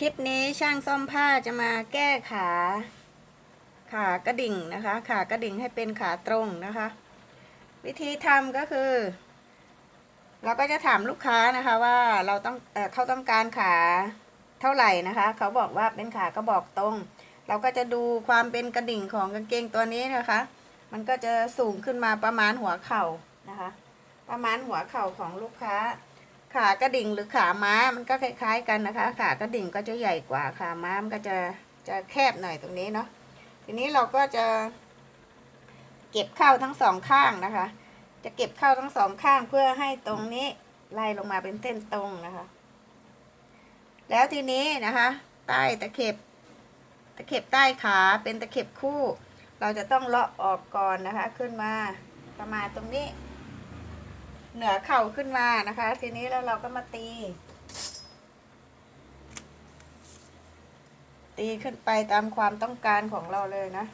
คลิปนี้ช่างซ่อมผ้าจะมาแก้ขา ขากระดิ่งนะคะ ขากระดิ่งให้เป็นขาตรงนะคะ วิธีทำก็คือ เราก็จะถามลูกค้านะคะว่าเราต้องเอเขาต้องการขาเท่าไหร่นะคะ เขาบอกว่าเป็นขากระบอกตรง เราก็จะดูความเป็นกระดิ่งของกางเกงตัวนี้นะคะ มันก็จะสูงขึ้นมาประมาณหัวเข่านะคะ ประมาณหัวเข่าของลูกค้า ขากระดิ่งหรือขาม้ามันก็คล้ายๆกันนะคะ ขากระดิ่งก็จะใหญ่กว่าขาม้ามันก็จะจะแคบหน่อยตรงนี้เนาะทีนี้เราก็จะ เก็บเข้าทั้งสองข้างนะคะ จะเก็บเข้าทั้งสองข้างเพื่อให้ตรงนี้ไล่ลงมาเป็นเส้นตรงนะคะ แล้วทีนี้นะคะ ใต้ตะเข็บ ตะเข็บใต้ขาเป็นตะเข็บคู่ เราจะต้องเลาะออกก่อนนะคะ ขึ้นมาประมาณตรงนี้ เหนือเข่าขึ้นมานะคะ ทีนี้แล้วเราก็มาตี ตีขึ้นไปตามความต้องการของเราเลยนะ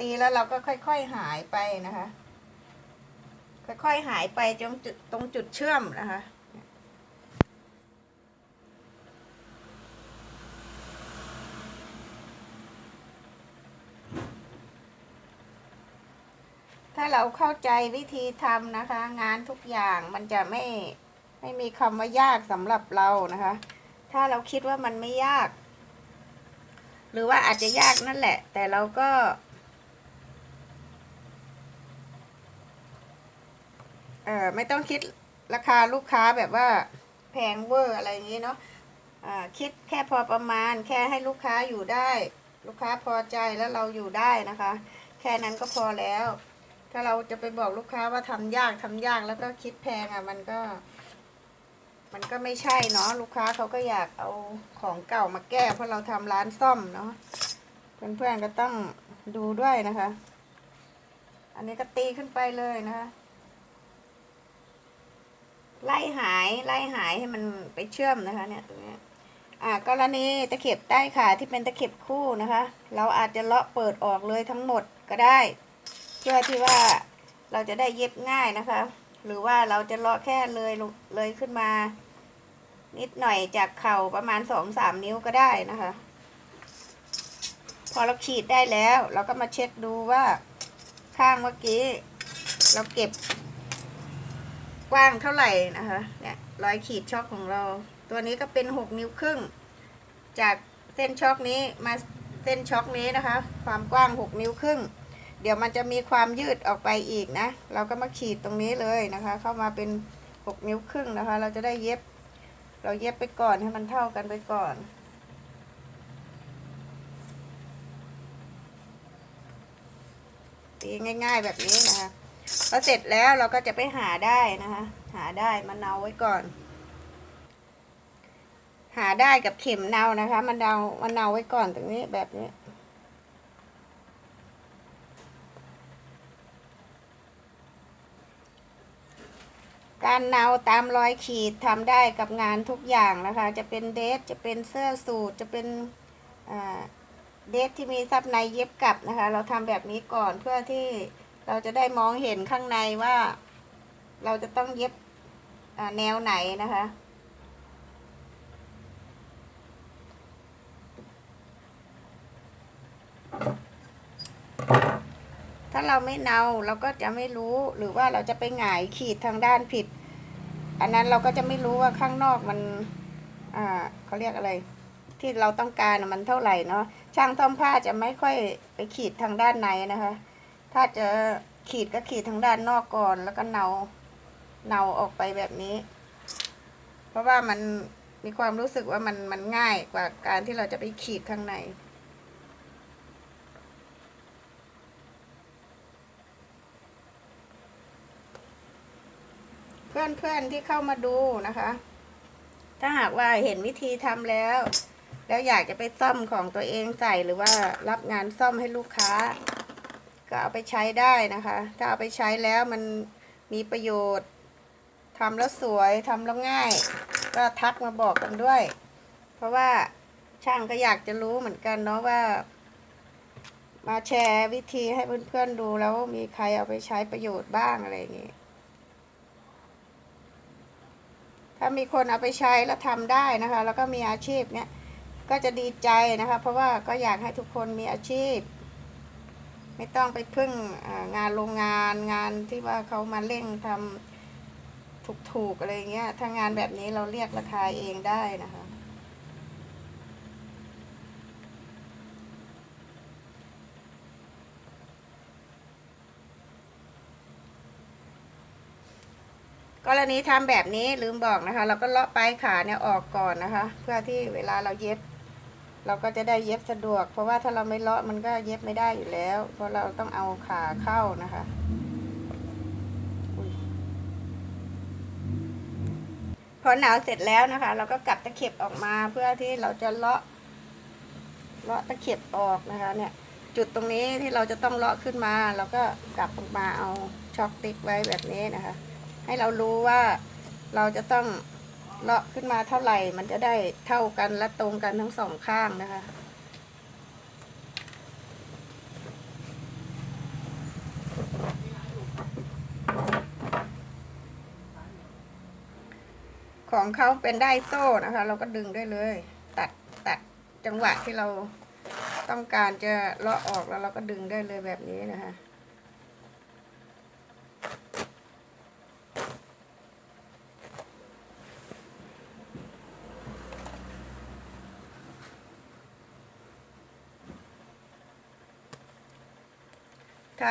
ตีแล้วเราก็ค่อยๆหายไปนะคะ ค่อยๆหายไปจนจุดตรงจุดเชื่อมนะคะ ถ้าเราเข้าใจวิธีทำนะคะ งานทุกอย่างมันจะไม่ไม่มีคำว่ายากสำหรับเรานะคะ ถ้าเราคิดว่ามันไม่ยาก หรือว่าอาจจะยากนั่นแหละ แต่เราก็ เออไม่ต้องคิดราคาลูกค้าแบบว่าแพงเวอร์อะไรอย่างนี้เนาะอ่าคิดแค่พอประมาณ แค่ให้ลูกค้าอยู่ได้ ลูกค้าพอใจแล้วเราอยู่ได้นะคะ แค่นั้นก็พอแล้ว ถ้าเราจะไปบอกลูกค้าว่าทำยากทำยากแล้วก็คิดแพงอะ มันก็ มันก็ไม่ใช่เนาะลูกค้าเขาก็อยากเอาของเก่ามาแก้ เพราะเราทำร้านซ่อมเนาะเพื่อนๆก็ต้องดูด้วยนะคะ อันนี้ก็ตีขึ้นไปเลยนะคะ ไล่หายไล่หายให้มันไปเชื่อมนะคะ เนี่ยตรงนี้อ่ากรณีตะเข็บใต้ขาที่เป็นตะเข็บคู่นะคะ เราอาจจะเลาะเปิดออกเลยทั้งหมดก็ได้ พื่อที่ว่าเราจะได้เย็บง่ายนะคะ หรือว่าเราจะเลาะแค่เลยลงเลยขึ้นมา นิดหน่อยจากเข่าประมาณสองสามนิ้วก็ได้นะคะ พอเราขีดได้แล้ว เราก็มาเช็คดูว่าข้างเมื่อกี้ เราเก็บ กว้างเท่าไหร่นะคะ เนี่ยรอยขีดช็อกของเรา ตัวนี้ก็เป็นหกนิ้วครึ่ง จากเส้นช็อกนี้มาเส้นช็อกนี้นะคะ ความกว้างหกนิ้วครึ่ง ดี๋ยวมันจะมีความยืดออกไปอีกนะ เราก็มาขีดตรงนี้เลยนะคะ เข้ามาเป็นหกนิ้วครึ่งนะคะ เราจะได้เย็บ เราเย็บไปก่อนให้มันเท่ากันไปก่อน ตีง่ายๆแบบนี้นะคะพอเสร็จแล้วเราก็จะไปหาได้นะคะ หาได้มะนาวไว้ก่อน หาได้กับเข็มเนานะคะมะนาวมะนาวไว้ก่อนตรงนี้แบบนี้ การเนาตามรอยขีดทำได้กับงานทุกอย่างนะคะ จะเป็นเดรสจะเป็นเสื้อสูทจะเป็นเดรสที่มีซับในเย็บกลับนะคะ เราทำแบบนี้ก่อนเพื่อที่เราจะได้มองเห็นข้างในว่า เราจะต้องเย็บแนวไหนนะคะถ้าเราไม่เนาเราก็จะไม่รู้หรือว่าเราจะไปหงายขีดทางด้านผิด อันนั้นเราก็จะไม่รู้ว่าข้างนอกมันอ่าเขาเรียกอะไร ที่เราต้องการมันเท่าไหร่เนาะช่างทอมผ้าจะไม่ค่อยไปขีดทางด้านในนะคะ ถ้าจะขีดก็ขีดทางด้านนอกก่อนแล้วก็เนาเนาออกไปแบบนี้ เพราะว่ามันมีความรู้สึกว่ามันมันง่ายกว่าการที่เราจะไปขีดข้างใน เพื่อนๆที่เข้ามาดูนะคะ ถ้าหากว่าเห็นวิธีทำแล้ว แล้วอยากจะไปซ่อมของตัวเองใส่หรือว่ารับงานซ่อมให้ลูกค้า ก็เอาไปใช้ได้นะคะ ถ้าเอาไปใช้แล้วมันมีประโยชน์ทำแล้วสวยทำแล้วง่าย ก็ทักมาบอกกันด้วย เพราะว่าช่างก็อยากจะรู้เหมือนกันเนาะว่า มาแชร์วิธีให้เพื่อนๆดูแล้วมีใครเอาไปใช้ประโยชน์บ้างอะไรอย่างงี้ ถ้ามีคนเอาไปใช้แล้วทำได้นะคะ แล้วก็มีอาชีพเนี้ยก็จะดีใจนะคะ เพราะว่าก็อยากให้ทุกคนมีอาชีพ ไม่ต้องไปพึ่งงานโรงงานงานที่ว่าเขามาเร่งทำถูกๆอะไรเงี้ยถ้างานแบบนี้เราเรียกราคาเองได้นะคะ กรณีทำแบบนี้ลืมบอกนะคะ เราก็เลาะปลายขาเนี่ยออกก่อนนะคะ เพื่อที่เวลาเราเย็บ เราก็จะได้เย็บสะดวก เพราะว่าถ้าเราไม่เลาะมันก็เย็บไม่ได้อยู่แล้ว เพราะเราต้องเอาขาเข้านะคะพอหนาวเสร็จแล้วนะคะ เราก็กลับตะเข็บออกมาเพื่อที่เราจะเลาะเลาะตะเข็บออกนะคะ เนี่ย จุดตรงนี้ที่เราจะต้องเลาะขึ้นมา เราก็กลับออกมาเอาช็อคติ๊กไว้แบบนี้นะคะ ให้เรารู้ว่าเราจะต้องเลาะขึ้นมาเท่าไหร่ มันจะได้เท่ากันและตรงกันทั้งสองข้างนะคะ ของเขาเป็นได้โซ่นะคะ เราก็ดึงได้เลย ตัดตัดจังหวะที่เราต้องการจะเลาะออกแล้วเราก็ดึงได้เลยแบบนี้นะคะ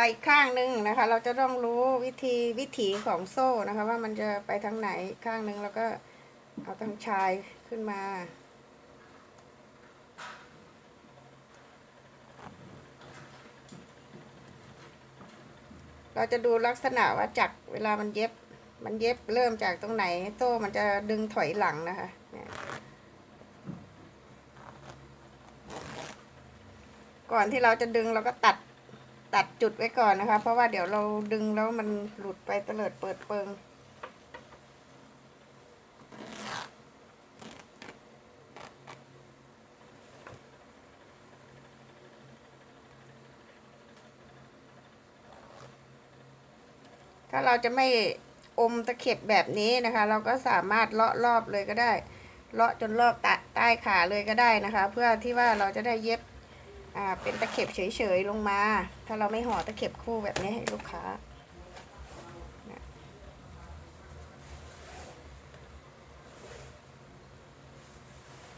อีกข้างหนึ่งนะคะ เราจะต้องรู้วิธีวิถีของโซ่นะคะ ว่ามันจะไปทางไหนข้างหนึ่งเราก็เอาทางชายขึ้นมา เราจะดูลักษณะว่าจากเวลามันเย็บมันเย็บเริ่มจากตรงไหนโซ่มันจะดึงถอยหลังนะคะก่อนที่เราจะดึงเราก็ตัด ตัดจุดไว้ก่อนนะคะ เพราะว่าเดี๋ยวเราดึงแล้วมันหลุดไปเตลิดเปิดเปิงถ้าเราจะไม่อมตะเข็บแบบนี้นะคะ เราก็สามารถเลาะรอบเลยก็ได้ เลาะจนรอบตะใต้ขาเลยก็ได้นะคะ เพื่อที่ว่าเราจะได้เย็บ อ่าเป็นตะเข็บเฉยๆลงมา ถ้าเราไม่ห่อตะเข็บคู่แบบนี้ให้ลูกค้า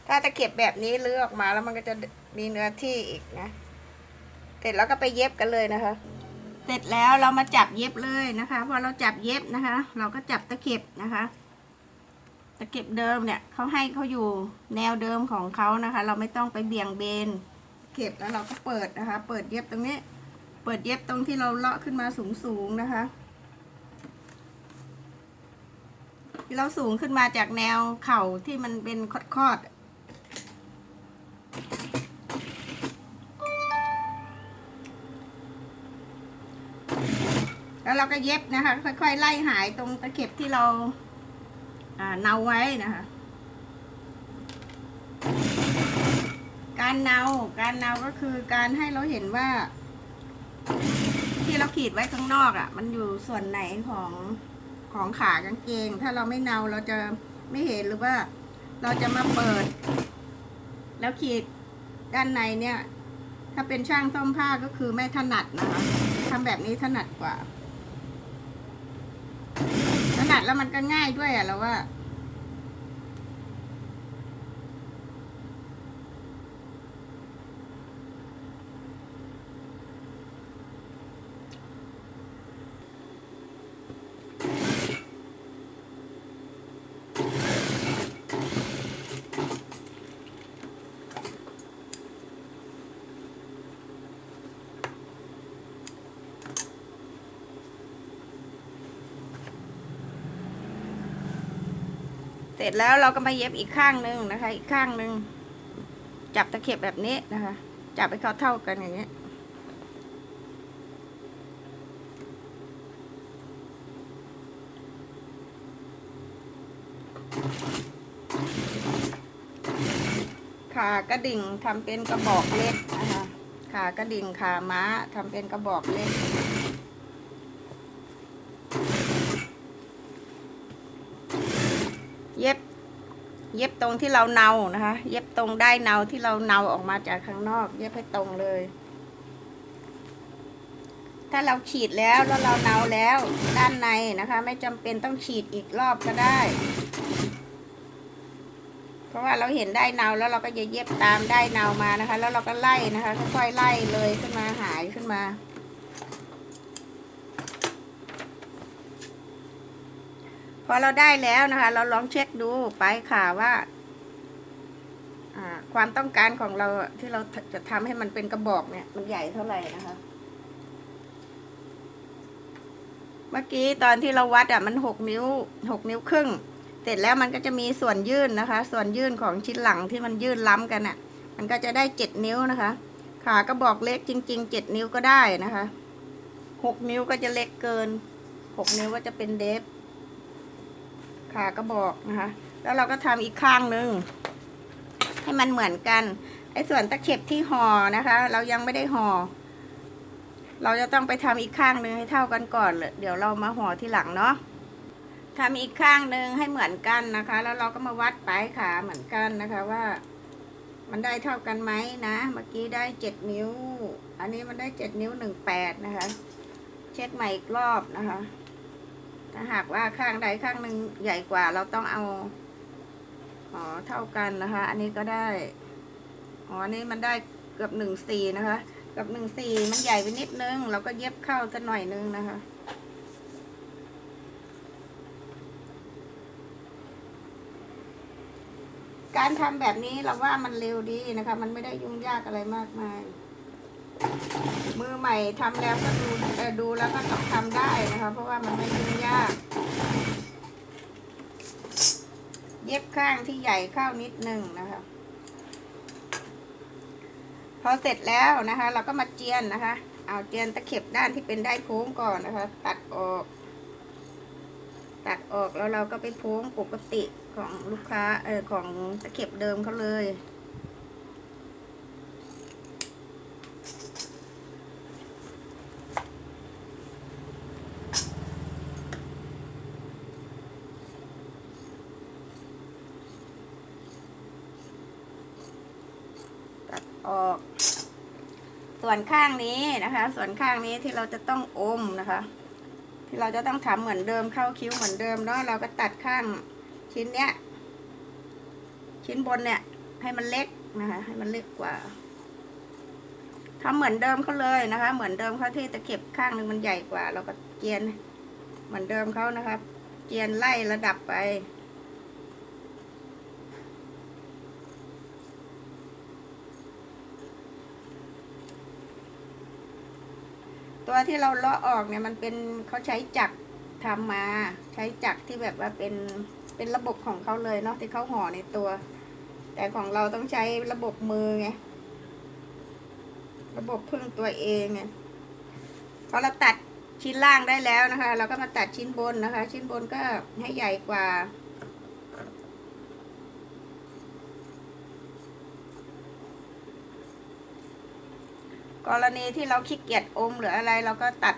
ถ้าตะเข็บแบบนี้เลือกออกมาแล้วมันก็จะมีเนื้อที่อีกนะเสร็จแล้วก็ไปเย็บกันเลยนะคะ เสร็จแล้วเรามาจับเย็บเลยนะคะพอเราจับเย็บนะคะ เราก็จับตะเข็บนะคะ ตะเข็บเดิมเนี่ยเขาให้เขาอยู่แนวเดิมของเขานะคะ เราไม่ต้องไปเบี่ยงเบน เข็บแล้วเราก็เปิดนะคะ เปิดเย็บตรงนี้ เปิดเย็บตรงที่เราเลาะขึ้นมาสูงๆนะคะที่เราสูงขึ้นมาจากแนวเข่าที่มันเป็นคอดๆแล้วเราก็เย็บนะคะ ค่อยๆ ไล่หายตรงตะเข็บที่เราอ่าเนาไว้นะคะ การเนาการเนาก็คือการให้เราเห็นว่า ที่เราขีดไว้ข้างนอกอะ่ะ มันอยู่ส่วนไหนของของขากางเกง ถ้าเราไม่เนาเราจะไม่เห็นหรือว่า เราจะมาเปิด แล้วขีดด้านในเนี่ย ถ้าเป็นช่างซ่อมผ้าก็คือไม่ถนัดนะคะทำแบบนี้ถนัดกว่า ถนัดแล้วมันก็ง่ายด้วยอะ่ะเราว่า ร็จแล้วเราก็มาเย็บอีกข้างหนึ่งนะคะ อีกข้างหนึ่งจับตะเข็บแบบนี้นะคะ จับให้เขาเท่ากันอย่างนี้ยขากระดิ่งทำเป็นกระบอกเล็กนะคะขากระดิ่งขาม้าทำเป็นกระบอกเล็ก เย็บตรงที่เราเนานะคะ เย็บตรงได้เนาที่เราเนาออกมาจากข้างนอก เย็บให้ตรงเลย ถ้าเราขีดแล้วแล้วเราเนาแล้วด้านในนะคะ ไม่จำเป็นต้องขีดอีกรอบก็ได้ เพราะว่าเราเห็นได้เนาแล้วเราก็จะเย็บตามได้เนามานะคะ แล้วเราก็ไล่นะคะค่อยๆไล่เลยขึ้นมาหายขึ้นมา พอเราได้แล้วนะคะ เราลองเช็คดูไปค่ะว่าความต้องการของเราที่เราจะทำให้มันเป็นกระบอกเนี่ย มันใหญ่เท่าไหร่นะคะ เมื่อกี้ตอนที่เราวัดอะมันหกนิ้วหกนิ้วครึ่ง เสร็จแล้วมันก็จะมีส่วนยื่นนะคะ ส่วนยื่นของชิ้นหลังที่มันยื่นล้ำกันอะ มันก็จะได้เจ็ดนิ้วนะคะ ขากระบอกเล็กจริงๆเจ็ดนิ้วก็ได้นะคะหกนิ้วก็จะเล็กเกินหกนิ้วก็จะเป็นเดฟากระบอกนะคะ แล้วเราก็ทำอีกข้างหนึ่งให้มันเหมือนกัน ไอ้ส่วนตะเข็บที่ห่อนะคะ เรายังไม่ได้ห่อ เราจะต้องไปทำอีกข้างหนึ่งให้เท่ากันก่อนเลยเดี๋ยวเรามาห่อที่หลังเนาะทำอีกข้างหนึ่งให้เหมือนกันนะคะ แล้วเราก็มาวัดปลายขาเหมือนกันนะคะว่า มันได้เท่ากันไหมนะ เมื่อกี้ได้เจ็ดนิ้ว อันนี้มันได้เจ็ดนิ้วหนึ่งแปดนะคะ เช็คใหม่อีกรอบนะคะ ถ้าหากว่าข้างใดข้างหนึ่งใหญ่กว่าเราต้องเอาอ๋อเท่ากันนะคะ อันนี้ก็ได้อ๋ออันนี้มันได้เกือบหนึ่งสี่นะคะเกือบหนึ่งสี่มันใหญ่ไปนิดนึง เราก็เย็บเข้าสักหน่อยนึงนะคะการทำแบบนี้เราว่ามันเร็วดีนะคะ มันไม่ได้ยุ่งยากอะไรมากมาย มือใหม่ทำแล้วก็ดูดูแล้วก็ต้องทำได้นะคะ เพราะว่ามันไม่ยุ่งยาก เย็บข้างที่ใหญ่เข้านิดนึงนะคะ พอเสร็จแล้วนะคะ เราก็มาเจียนนะคะ เอาเจียนตะเข็บด้านที่เป็นได้โค้งก่อนนะคะ ตัดออก ตัดออกแล้วเราก็ไปโค้งปกติของลูกค้าเออของตะเข็บเดิมเขาเลย ออก ส่วนข้างนี้นะคะ ส่วนข้างนี้ที่เราจะต้องอมนะคะ ที่เราจะต้องทำเหมือนเดิมเข้าคิ้วเหมือนเดิมเนาะเราก็ตัดข้างชิ้นเนี้ย ชิ้นบนเนี่ย ให้มันเล็กนะคะ ให้มันเล็กกว่าทำเหมือนเดิมเขาเลยนะคะ เหมือนเดิมเขาที่ตะเข็บข้างหนึ่งมันใหญ่กว่า เราก็เกียนเหมือนเดิมเขานะคะเกียนไล่ระดับไป ตัวที่เราเลาะออกเนี่ยมันเป็นเขาใช้จักรทำมา ใช้จักรที่แบบว่าเป็นเป็นระบบของเขาเลยเนาะที่เขาห่อในตัว แต่ของเราต้องใช้ระบบมือไงระบบพึ่งตัวเองไงพอเราตัดชิ้นล่างได้แล้วนะคะ เราก็มาตัดชิ้นบนนะคะ ชิ้นบนก็ให้ใหญ่กว่า กรณีที่เราขี้เกียจอมหรืออะไรเราก็ตัด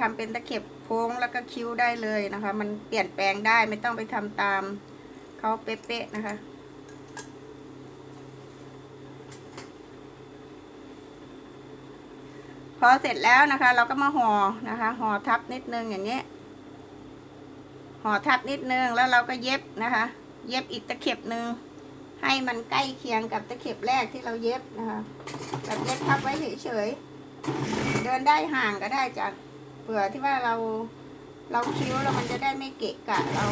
ทำเป็นตะเข็บโค้งแล้วก็คิ้วได้เลยนะคะ มันเปลี่ยนแปลงได้ไม่ต้องไปทำตามเขาเป๊ะๆนะคะพอเสร็จแล้วนะคะ เราก็มาห่อนะคะห่อทับนิดนึงอย่างนี้ห่อทับนิดนึงแล้วเราก็เย็บนะคะ เย็บอีกตะเข็บหนึ่ง ให้มันใกล้เคียงกับตะเข็บแรกที่เราเย็บนะคะแบบเย็บพับไว้เฉยๆเดินได้ห่างก็ได้จากเผื่อที่ว่าเราเราคิ้วแล้วมันจะได้ไม่เกะกะเรา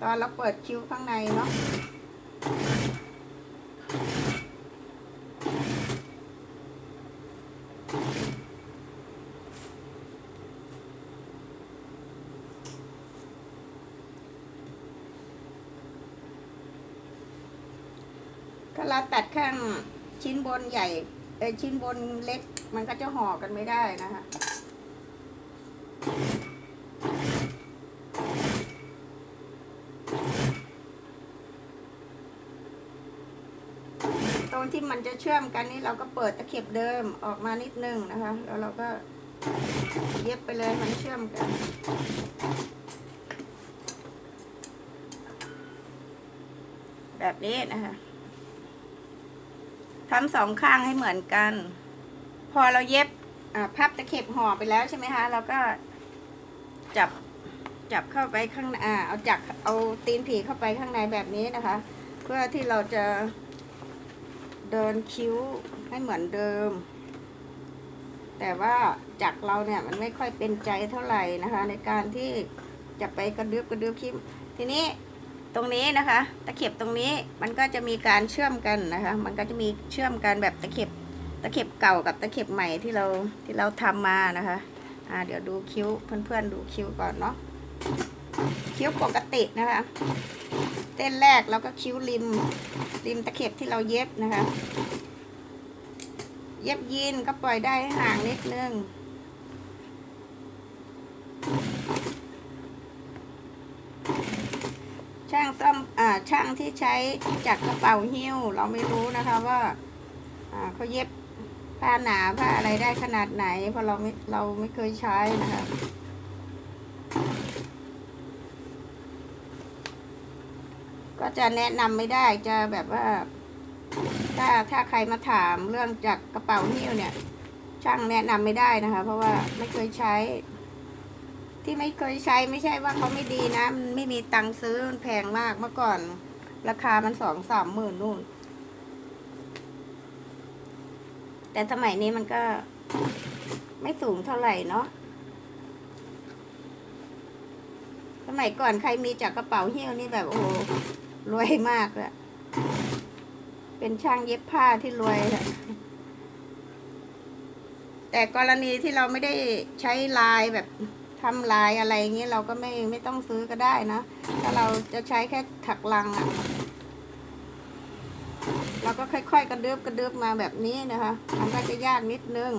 ตอนเราเปิดคิ้วข้างในเนาะ ถ้าเราตัดข้างชิ้ นบนใหญ่เออชิ้นบนเล็ก มันก็จะห่อกันไม่ได้นะคะตรงที่มันจะเชื่อมกันนี่เราก็เปิดตะเข็บเดิมออกมานิดนึงนะคะ แล้วเราก็เย็บไปเลยมันเชื่อมกัน แบบนี้นะคะ ทำสองข้างให้เหมือนกัน พอเราเย็บอ่าพับตะเข็บห่อไปแล้วใช่ไหมคะ เราก็จับจับเข้าไปข้างในอ่าเอาจักเอาตีนผีเข้าไปข้างในแบบนี้นะคะ เพื่อที่เราจะเดินคิ้วให้เหมือนเดิม แต่ว่าจักรเราเนี่ยมันไม่ค่อยเป็นใจเท่าไหร่นะคะ ในการที่จะไปกระดึบกระดึบคิ้วทีนี้ ตรงนี้นะคะ ตะเข็บตรงนี้มันก็จะมีการเชื่อมกันนะคะ มันก็จะมีเชื่อมกันแบบตะเข็บตะเข็บเก่ากับตะเข็บใหม่ที่เราที่เราทำมานะคะอ่าเดี๋ยวดูคิ้วเพื่อนๆดูคิ้วก่อนเนาะคิ้วปกตินะคะเส้นแรกแล้วก็คิ้วริมริมตะเข็บที่เราเย็บนะคะ เย็บยีนก็ปล่อยได้ให้ห่างนิดนึง ช่างซ่อมอ่าช่างที่ใช้จากกระเป๋าหิ้ว เราไม่รู้นะคะว่าอ่าเขาเย็บผ้าหนาผ้าอะไรได้ขนาดไหน เพราะเราไม่เราไม่เคยใช้นะคะก็จะแนะนำไม่ได้จะแบบว่า ถ้าถ้าใครมาถามเรื่องจากกระเป๋าหิ้วเนี่ย ช่างแนะนำไม่ได้นะคะ เพราะว่าไม่เคยใช้ ที่ไม่เคยใช้ไม่ใช่ว่าเขาไม่ดีนะ มันไม่มีตังค์ซื้อมันแพงมากเมื่อก่อน ราคามันสองสามหมื่นนู่น แต่สมัยนี้มันก็ไม่สูงเท่าไหร่เนาะสมัยก่อนใครมีจากกระเป๋าเหิ้วนี่แบบโอ้โหรวยมากเลยเป็นช่างเย็บผ้าที่รวยแต่กรณีที่เราไม่ได้ใช้ลายแบบ ทำลายอะไรเงี้ยเราก็ไม่ไม่ต้องซื้อก็ได้นะ ถ้าเราจะใช้แค่ถักลังอะ่ะ เราก็ค่อยๆ กระเดือบกระเดือบมาแบบนี้นะคะ มันก็จะยากนิดนึง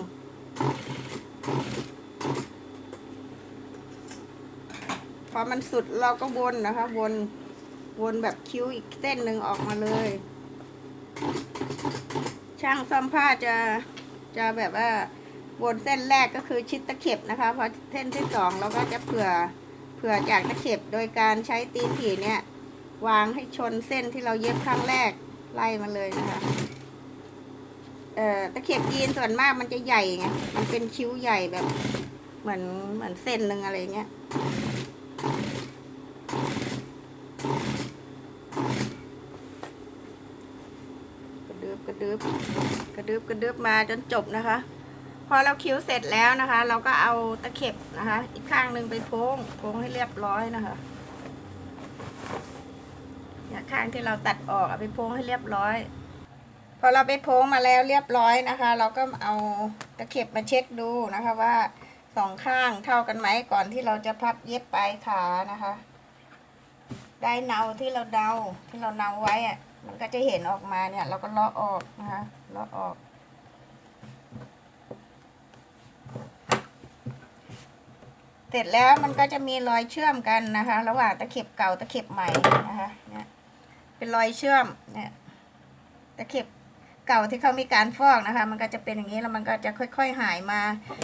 พอมันสุดเราก็วนนะคะ วนวนแบบคิ้วอีกเส้นหนึ่งออกมาเลย ช่างซ่อมผ้าจะจะแบบว่า วนเส้นแรกก็คือชิดตะเข็บนะคะพอเส้นที่สองเราก็จะเผื่อเผื่อจากตะเข็บโดยการใช้ตีนผีเนี่ยวางให้ชนเส้นที่เราเย็บครั้งแรกไล่มาเลยนะคะเอ่อตะเข็บยีนส่วนมากมันจะใหญ่ไงมันเป็นคิ้วใหญ่แบบ เหมือนเหมือนเส้นหนึ่งอะไรเงี้ยกระดึบกระดึบกระดึบกระดึบมาจนจบนะคะ พอเราคิ้วเสร็จแล้วนะคะ เราก็เอาตะเข็บนะคะ อีกข้างหนึ่งไปโพ้งโพ้งให้เรียบร้อยนะคะเนี่ยข้างที่เราตัดออกเอาไปโพ้งให้เรียบร้อย พอเราไปโพ้งมาแล้วเรียบร้อยนะคะ เราก็เอาตะเข็บมาเช็คดูนะคะว่าสองข้างเท่ากันไหมก่อนที่เราจะพับเย็บปลายขานะคะ ได้เนาที่เราเดาที่เราเนาไว้อะมันก็จะเห็นออกมาเนี่ย เราก็เลาะออกนะคะเลาะออก เสร็จแล้วมันก็จะมีรอยเชื่อมกันนะคะ ระหว่างตะเข็บเก่าตะเข็บใหม่นะคะเนี่ยเป็นรอยเชื่อมเนี่ยตะเข็บเก่าที่เขามีการฟอกนะคะ มันก็จะเป็นอย่างนี้แล้วมันก็จะค่อย ๆ หายมา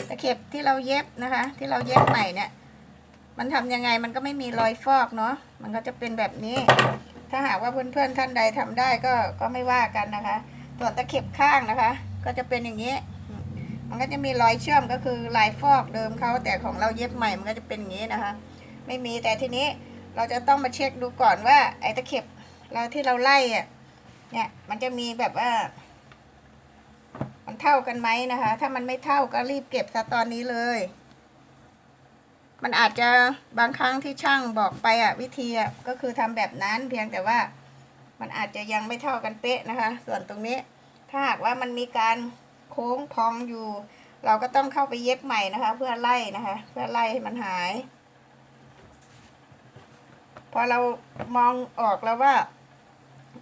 ตะเข็บที่เราเย็บนะคะ ที่เราเย็บใหม่เนี่ย มันทำยังไงมันก็ไม่มีรอยฟอกเนาะมันก็จะเป็นแบบนี้ ถ้าหากว่าเพื่อนๆท่านใดทำได้ก็ก็ไม่ว่ากันนะคะส่วนตะเข็บข้างนะคะ ก็จะเป็นอย่างนี้ มันก็จะมีรอยเชื่อมก็คือลายฟอกเดิมเขาแต่ของเราเย็บใหม่มันก็จะเป็นอย่างนี้นะคะ ไม่มีแต่ทีนี้เราจะต้องมาเช็คดูก่อนว่าไอ้ตะเข็บเราที่เราไล่อะเนี่ยมันจะมีแบบว่า มันเท่ากันไหมนะคะ ถ้ามันไม่เท่าก็รีบเก็บซะตอนนี้เลย มันอาจจะบางครั้งที่ช่างบอกไปอะวิธีอะก็คือทำแบบนั้นเพียงแต่ว่า มันอาจจะยังไม่เท่ากันเป๊ะนะคะ ส่วนตรงนี้ ถ้าหากว่ามันมีการ โค้งพองอยู่ เราก็ต้องเข้าไปเย็บใหม่นะคะ เพื่อไล่นะคะ เพื่อไล่ให้มันหาย พอเรามองออกแล้วว่า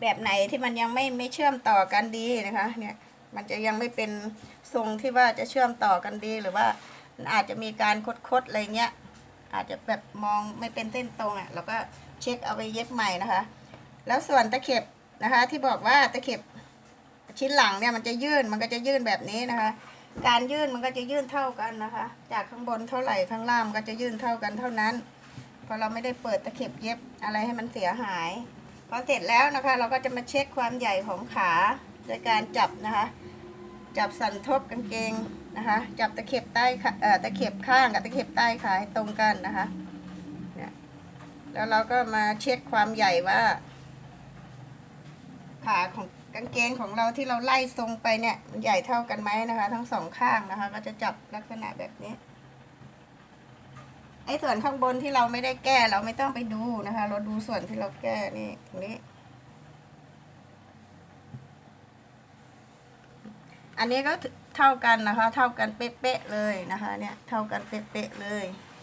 แบบไหนที่มันยังไม่ไม่เชื่อมต่อกันดีนะคะ เนี่ยมันจะยังไม่เป็นทรงที่ว่าจะเชื่อมต่อกันดีหรือว่ามันอาจจะมีการคดๆอะไรเงี้ย อาจจะแบบมองไม่เป็นเส้นตรงอะเราก็เช็คเอาไปเย็บใหม่นะคะ แล้วส่วนตะเข็บนะคะ ที่บอกว่าตะเข็บ ชิ้นหลังเนี่ยมันจะยื่นมันก็จะยื่นแบบนี้นะคะ การยื่นมันก็จะยื่นเท่ากันนะคะ จากข้างบนเท่าไหร่ข้างล่างก็จะยื่นเท่ากันเท่านั้นเพราะเราไม่ได้เปิดตะเข็บเย็บอะไรให้มันเสียหายพอเสร็จแล้วนะคะ เราก็จะมาเช็คความใหญ่ของขาโดยการจับนะคะ จับสันทบกางเกงนะคะ จับตะเข็บใต้เอ่อตะเข็บข้างกับตะเข็บใต้ขาให้ตรงกันนะคะเนี่ยแล้วเราก็มาเช็คความใหญ่ว่า ขาของ กางเกงของเราที่เราไล่ทรงไปเนี่ยมันใหญ่เท่ากันไหมนะคะ ทั้งสองข้างนะคะ ก็จะจับลักษณะแบบนี้ไอ้ส่วนข้างบนที่เราไม่ได้แก้เราไม่ต้องไปดูนะคะ เราดูส่วนที่เราแก้นี่ตรงนี้ อันนี้ก็เท่ากันนะคะ เท่ากันเป๊ะๆเลยนะคะ เนี่ยเท่ากันเป๊ะๆเลยเนี่ย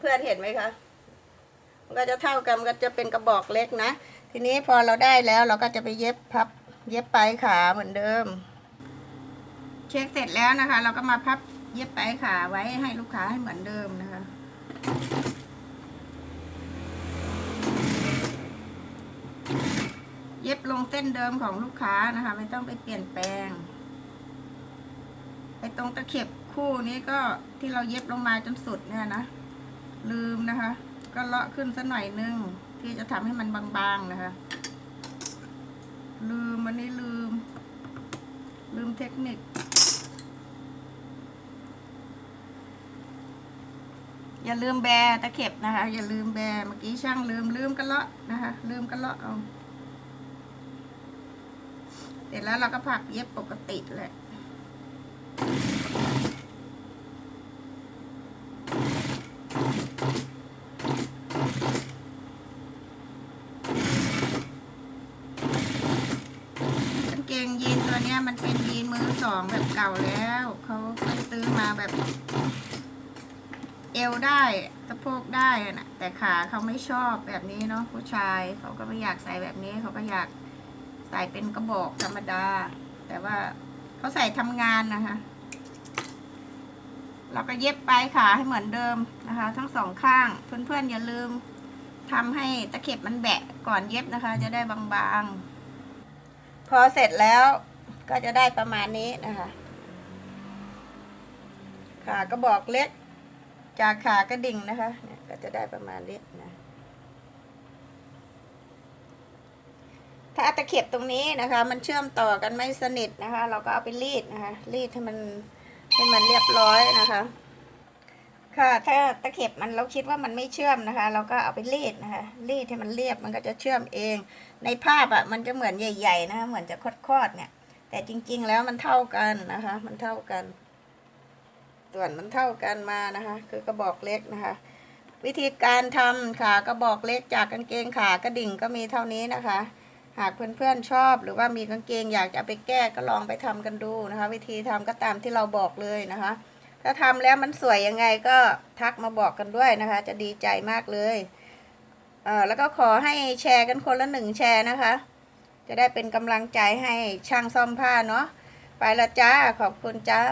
เพื่อนๆเห็นไหมคะมันก็จะเท่ากันมันก็จะเป็นกระบอกเล็กนะ ทีนี้พอเราได้แล้วเราก็จะไปเย็บพับ เย็บปลายขาเหมือนเดิม เช็คเสร็จแล้วนะคะ เราก็มาพับเย็บปลายขาไว้ให้ลูกค้าให้เหมือนเดิมนะคะเย็บลงเส้นเดิมของลูกค้านะคะ ไม่ต้องไปเปลี่ยนแปลงไอ้ตรงตะเข็บคู่นี้ก็ที่เราเย็บลงมาจนสุดเนี่ยนะ ลืมนะคะ ก็เลาะขึ้นสักหน่อยนึงที่จะทำให้มันบางๆนะคะ ลืมวันนี้ลืม ลืมเทคนิค อย่าลืมแบตะเข็บนะคะ อย่าลืมแบเมื่อกี้ช่างลืมลืมกันเลาะนะคะ ลืมกันเลาะเอาเสร็จแล้วเราก็ผักเย็บปกติแหละ กางเกงยีนตัวเนี้ยมันเป็น ยีนมือสองแบบเก่าแล้วเขาไปซื้อมาแบบ เอวได้สะโพกได้อะนะแต่ขาเขาไม่ชอบแบบนี้เนาะผู้ชายเขาก็ไม่อยากใส่แบบนี้เขาก็อยากใส่เป็นกระบอกธรรมดา แต่ว่าเขาใส่ทำงานนะคะ เราก็เย็บปลายขาให้เหมือนเดิมนะคะ ทั้งสองข้างเพื่อนๆอย่าลืมทำให้ตะเข็บมันแบะก่อนเย็บนะคะ จะได้บางๆ พอเสร็จแล้ว ก็จะได้ประมาณนี้นะคะ ขากระบอกเล็ก จากขากระดิ่งนะคะเนี่ยก็จะได้ประมาณนี้นะถ้าตะเข็บตรงนี้นะคะ มันเชื่อมต่อกันไม่สนิทนะคะ เราก็เอาไปรีดนะคะ รีดให้มันให้มันเรียบร้อยนะคะ ค่ะถ้าตะเข็บมันเราคิดว่ามันไม่เชื่อมนะคะ เราก็เอาไปรีดนะคะ รีดให้มันเรียบมันก็จะเชื่อมเอง ในภาพอะ่ะมันจะเหมือนใหญ่ ๆ นะคะเหมือนจะคอดๆเนี่ย แต่จริงๆแล้วมันเท่ากันนะคะ มันเท่ากัน ส่วนมันเท่ากันมานะคะ คือกระบอกเล็กนะคะ วิธีการทำขากระบอกเล็กจากกางเกงขากระดิ่งก็มีเท่านี้นะคะ หากเพื่อนๆชอบหรือว่ามีกางเกงอยากจะไปแก้ก็ลองไปทำกันดูนะคะ วิธีทำก็ตามที่เราบอกเลยนะคะ ถ้าทำแล้วมันสวยยังไงก็ทักมาบอกกันด้วยนะคะ จะดีใจมากเลยเออแล้วก็ขอให้แชร์กันคนละหนึ่งแชร์นะคะ จะได้เป็นกำลังใจให้ช่างซ่อมผ้าเนาะไปละจ้าขอบคุณจ้า